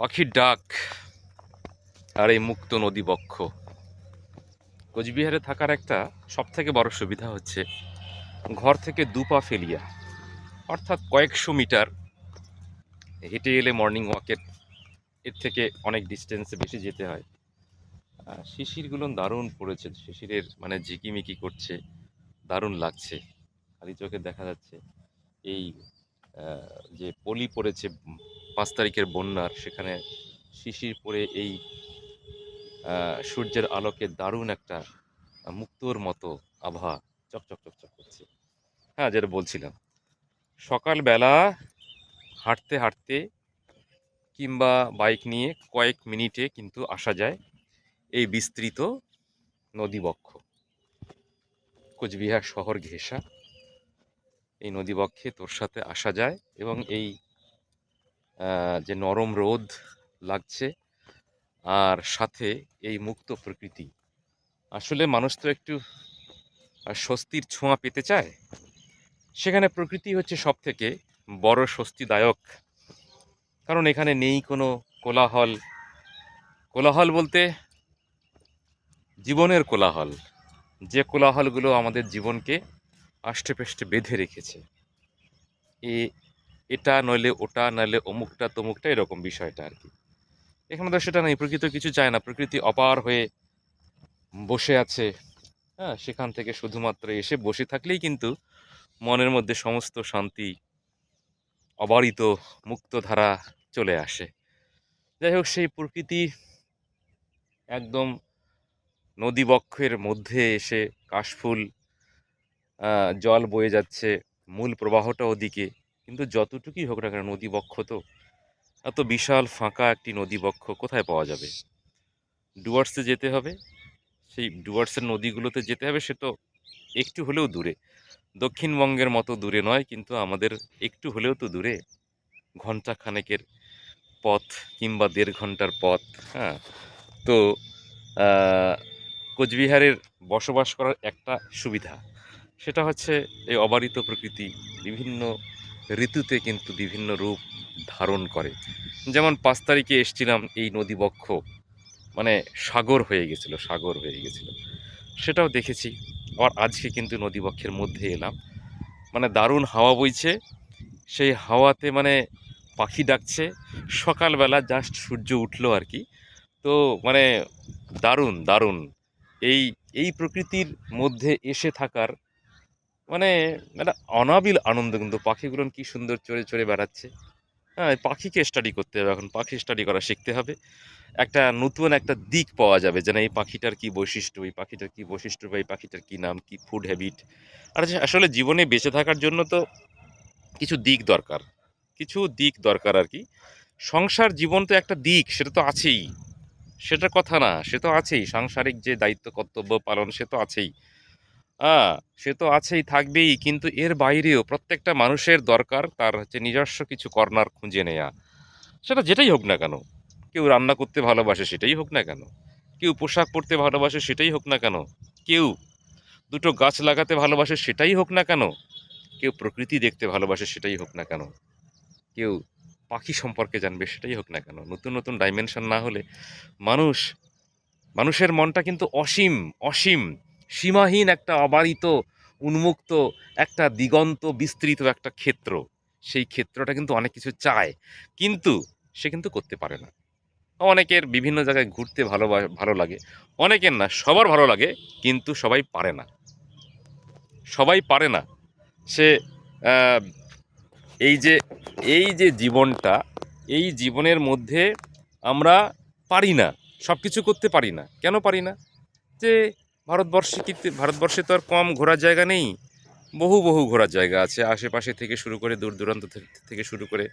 পাখির ডাক আর এই মুক্ত নদী বক্ষ। কোচবিহারে থাকার একটা সবথেকে বড় সুবিধা হচ্ছে ঘর থেকে দু পা ফেলিয়া, অর্থাৎ কয়েকশো মিটার হেঁটে এলে মর্নিং ওয়াকের এর থেকে অনেক ডিস্টেন্সে বেশি যেতে হয়। শিশিরগুলো দারুণ পড়েছে, শিশিরের মানে ঝিকিমিকি করছে, দারুণ লাগছে, খালি চোখে দেখা যাচ্ছে। এই যে পলি পড়েছে পাঁচ তারিখের বন্যার সেখানে শিশির পরে এই সূর্যের আলোকে দারুণ একটা মুক্তোর মতো আভা চকচক চকচক করছে। হ্যাঁ যেটা বলছিলাম। সকালবেলা হাঁটতে হাঁটতে কিংবা বাইক নিয়ে কয়েক মিনিটে কিন্তু আসা যায় এই বিস্তৃত নদীবক্ষ। কোচবিহার শহর ঘেঁষা। এই নদীবক্ষে তোর সাথে আসা যায় এবং এই যে নরম রোদ লাগছে আর সাথে এই মুক্ত প্রকৃতি। আসলে মানুষ তো একটু স্বস্তির ছোঁয়া পেতে চায়। সেখানে প্রকৃতি হচ্ছে সব থেকে বড় স্বস্তিদায়ক। কারণ এখানে নেই কোনো কোলাহল। কোলাহল বলতে জীবনের কোলাহল। যে কোলাহলগুলো আমাদের জীবনকে আষ্টেপৃষ্টে বেঁধে রেখেছে। এ এটা নইলে ওটা, নইলে অমুকটা, তমুকটা, এরকম বিষয়টা আর কি এখানে তো সেটা নেই, প্রকৃত কিছু চায় না, প্রকৃতি অপার হয়ে বসে আছে। হ্যাঁ সেখান থেকে শুধুমাত্র এসে বসে থাকলেই কিন্তু মনের মধ্যে সমস্ত শান্তি অবারিত মুক্তধারা চলে আসে। যাই হোক, সেই প্রকৃতি একদম নদীবক্ষের মধ্যে এসে কাশফুল জল বয়ে যাচ্ছে। মূল প্রবাহটা ওদিকে। কিন্তু যতটুকুই হোক না কেন নদীবক্ষ তো। এত বিশাল ফাঁকা একটি নদীবক্ষ কোথায় পাওয়া যাবে? ডুয়ার্সে যেতে হবে। সেই ডুয়ার্সের নদীগুলোতে যেতে হবে সে তো একটু হলেও দূরে। দক্ষিণবঙ্গের মতো দূরে নয়, কিন্তু আমাদের একটু হলেও তো দূরে। ঘণ্টা খানেকের পথ কিংবা দেড় ঘণ্টার পথ হ্যাঁ? তো কোচবিহারের বসবাস করার একটা সুবিধা, সেটা হচ্ছে এই অবারিত প্রকৃতি, বিভিন্ন ঋতুতে কিন্তু বিভিন্ন রূপ ধারণ করে। যেমন পাঁচ তারিখে এসছিলাম এই নদীবক্ষ মানে সাগর হয়ে গেছিল, সাগর হয়ে গেছিল। সেটাও দেখেছি। আবার আজকে কিন্তু নদীবক্ষের মধ্যে এলাম। মানে দারুণ হাওয়া বইছে। সেই হাওয়াতে মানে পাখি ডাকছে। সকালবেলা জাস্ট সূর্য উঠল আর কি তো মানে দারুণ দারুণ। এই এই প্রকৃতির মধ্যে এসে থাকার মানে একটা অনাবিল আনন্দ কিন্তু পাখিগুলো কি সুন্দর চড়ে চড়ে বেড়াচ্ছে। হ্যাঁ পাখিকে স্টাডি করতে হবে এখন, পাখি স্টাডি করা শিখতে হবে। একটা নতুন একটা দিক পাওয়া যাবে যে না এই পাখিটার কি বৈশিষ্ট্য, এই পাখিটার কি বৈশিষ্ট্য বা এই পাখিটার কী নাম, কি ফুড হ্যাবিট আর আসলে জীবনে বেঁচে থাকার জন্য তো কিছু দিক দরকার। কিছু দিক দরকার আর কি। সংসার জীবন তো একটা দিক, সেটা তো আছেই। সেটার কথা না, সে তো আছেই। সাংসারিক যে দায়িত্ব, কর্তব্য পালন, সে তো আছেই। সে তো আছেই, থাকবেই। কিন্তু এর বাইরেও প্রত্যেকটা মানুষের দরকার তার হচ্ছে নিজস্ব কিছু কর্নার খুঁজে নেয়া। সেটা যেটাই হোক না কেন। কেউ রান্না করতে ভালোবাসে সেটাই হোক না কেন। কেউ পোশাক পরতে ভালোবাসে সেটাই হোক না কেন। কেউ দুটো গাছ লাগাতে ভালোবাসে সেটাই হোক না কেন। কেউ প্রকৃতি দেখতে ভালোবাসে সেটাই হোক না কেন। কেউ পাখি সম্পর্কে জানবে সেটাই হোক না কেন। নতুন নতুন ডাইমেনশন না হলে মানুষ, মানুষের মনটা কিন্তু অসীম অসীম। সীমাহীন একটা অবারিত, উন্মুক্ত, একটা দিগন্ত, বিস্তৃত একটা ক্ষেত্র। সেই ক্ষেত্রটা কিন্তু অনেক কিছু চায়। কিন্তু সে কিন্তু করতে পারে না। অনেকের বিভিন্ন জায়গায় ঘুরতে ভালো ভালো লাগে। অনেকের না, সবার ভালো লাগে, কিন্তু সবাই পারে না। সবাই পারে না। সে এই যে এই যে জীবনটা, এই জীবনের মধ্যে আমরা পারি না। সব কিছু করতে পারি না। কেন পারি না? যে ভারতবর্ষে কি ভারতবর্ষে তো আর কম ঘোরার জায়গা নেই। বহু বহু ঘোরার জায়গা আছে। আশেপাশে থেকে শুরু করে দূর দূরান্ত থেকে শুরু করে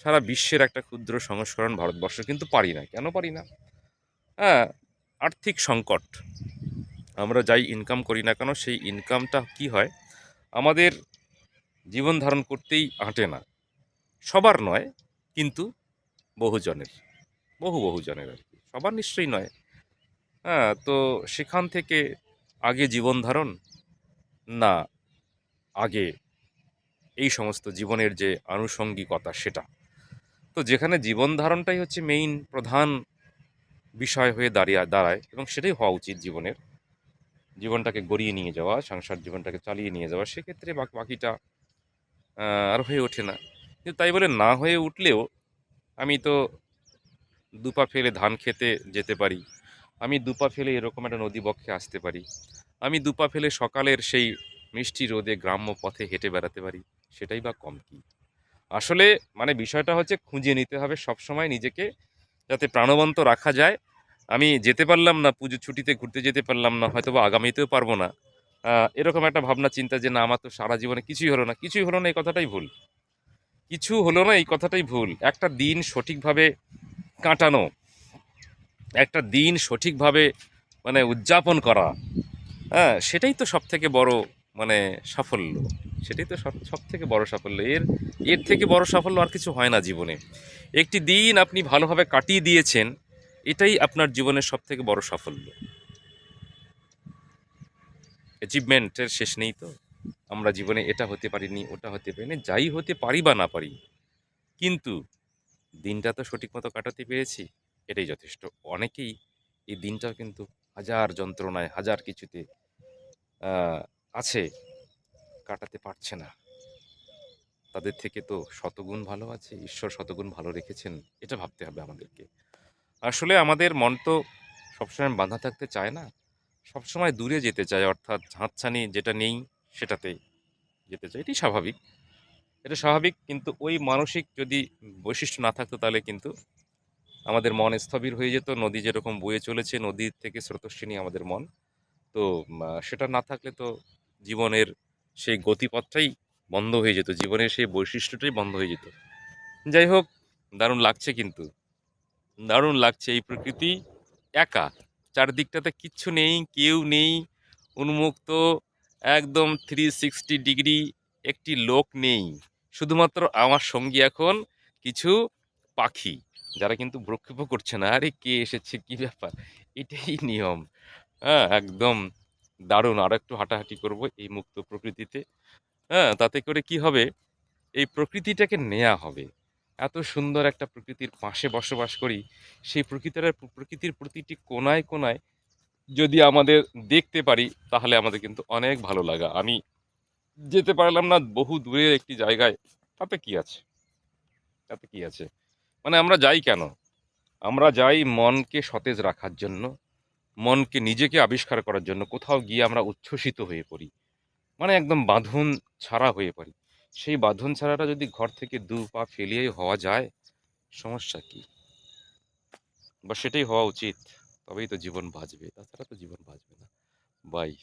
সারা বিশ্বের একটা ক্ষুদ্র সংস্করণ ভারতবর্ষ। কিন্তু পারি না। কেন পারি না? হ্যাঁ আর্থিক সংকট। আমরা যাই ইনকাম করি না কেন, সেই ইনকামটা কি হয়? আমাদের জীবন ধারণ করতেই আঁটে না। সবার নয়, কিন্তু বহুজনের বহু বহুজনের আর কি। সবার নিশ্চয়ই নয়। হ্যাঁ তো সেখান থেকে আগে জীবন ধারণ? না, আগে এই সমস্ত জীবনের যে আনুষঙ্গিকতা সেটা। তো যেখানে জীবন ধারণটাই হচ্ছে মেইন প্রধান বিষয় হয়ে দাঁড়িয়ে, দাঁড়ায় এবং সেটাই হওয়া উচিত জীবনের। জীবনটাকে গড়িয়ে নিয়ে যাওয়া, সংসার জীবনটাকে চালিয়ে নিয়ে যাওয়া, সেক্ষেত্রে বাকি বাকিটা আর হয়ে ওঠে না। কিন্তু তাই বলে না হয়ে উঠলেও আমি তো দুপা ফেলে ধান খেতে যেতে পারি আমি দুপা ফেলে এরকম একটা নদী বক্ষে আসতে পারি। আমি দুপা ফেলে সকালের সেই মিষ্টি রোদে গ্রাম্য পথে হেঁটে বেড়াতে পারি, সেটাই বা কম কি? আসলে মানে বিষয়টা হচ্ছে খুঁজে নিতে হবে সবসময় নিজেকে, যাতে প্রাণবন্ত রাখা যায়। আমি যেতে পারলাম না, পুজো ছুটিতে ঘুরতে যেতে পারলাম না হয়তো বা আগামীতেও পারব না। এরকম একটা ভাবনা, চিন্তা যে না, আমার তো সারা জীবনে কিছুই হলো না, কিছুই হলো না, এই কথাটাই ভুল। কিছু হলো না, এই কথাটাই ভুল। একটা দিন সঠিকভাবে কাটানো একটা দিন সঠিকভাবে মানে উদযাপন করা হ্যাঁ সেটাই তো সব থেকে বড় মানে সাফল্য। সেটাই তো সব সব থেকে বড় সাফল্য। এর এর থেকে বড় সাফল্য আর কিছু হয় না জীবনে। একটি দিন আপনি ভালোভাবে কাটিয়ে দিয়েছেন, এটাই আপনার জীবনের সব থেকে বড় সাফল্য। অ্যাচিভমেন্টের শেষ নেই তো। আমরা জীবনে এটা হতে পারিনি, ওটা হতে পারিনি, যাই হতে পারি বা না পারি, কিন্তু দিনটা তো সঠিক মতো কাটাতে পেরেছি। এটাই যথেষ্ট। অনেকেই এই দিনটাও কিন্তু হাজার যন্ত্রণায়, হাজার কিছুতে আছে, কাটাতে পারছে না। তাদের থেকে তো শতগুণ ভালো আছে, ঈশ্বর শতগুণ ভালো রেখেছেন, এটা ভাবতে হবে আমাদেরকে। আসলে আমাদের মন তো সবসময় বাঁধা থাকতে চায় না, সবসময় দূরে যেতে চায়, অর্থাৎ ঝাঁতছানি যেটা নেই সেটাতে যেতে চায় এটি স্বাভাবিক। এটা স্বাভাবিক, কিন্তু ওই মানসিক যদি বৈশিষ্ট্য না থাকতো তাহলে কিন্তু আমাদের মন স্থবির হয়ে যেত, নদী যেরকম বয়ে চলেছে নদীর থেকে স্রোতস্বিনী আমাদের মন। তো সেটা না থাকলে তো জীবনের সেই গতিপথটাই বন্ধ হয়ে যেত, জীবনের সেই বৈশিষ্ট্যটাই বন্ধ হয়ে যেত। যাই হোক, দারুণ লাগছে কিন্তু। দারুণ লাগছে এই প্রকৃতি একা। চারদিকটাতে কিচ্ছু নেই, কেউ নেই, উন্মুক্ত, একদম থ্রি সিক্সটি ডিগ্রি একটি লোক নেই। শুধুমাত্র আমার সঙ্গী এখন কিছু পাখি। যারা কিন্তু ভ্রক্ষেপ করছে না। আরে কে এসেছে? কি ব্যাপার? এটাই নিয়ম। হ্যাঁ একদম দারুণ। আর একটু হাঁটাহাঁটি করব এই মুক্ত প্রকৃতিতে। হ্যাঁ তাতে করে কি হবে? এই প্রকৃতিটাকে নেওয়া হবে। এত সুন্দর একটা প্রকৃতির পাশে বসবাস করি সেই প্রকৃতির প্রকৃতির প্রতিটি কোনায় কোনায় যদি আমাদের দেখতে পারি তাহলে আমাদের কিন্তু অনেক ভালো লাগা। আমি যেতে পারলাম না বহু দূরের একটি জায়গায়। তাতে কি আছে? তাতে কি আছে? মানে আমরা যাই কেন? আমরা যাই মনকে সতেজ রাখার জন্য, মনকে নিজেকে আবিষ্কার করার জন্য, কোথাও গিয়ে আমরা উচ্ছ্বসিত হয়ে পড়ি। মানে একদম বাঁধন ছাড়া হয়ে পড়ি। সেই বাঁধন ছাড়াটা যদি ঘর থেকে দু পা ফেলিয়ে হওয়া যায়, সমস্যা কি? বা সেটাই হওয়া উচিত। তবেই তো জীবন বাঁচবে। তাছাড়া তো জীবন বাঁচবে না। বাই।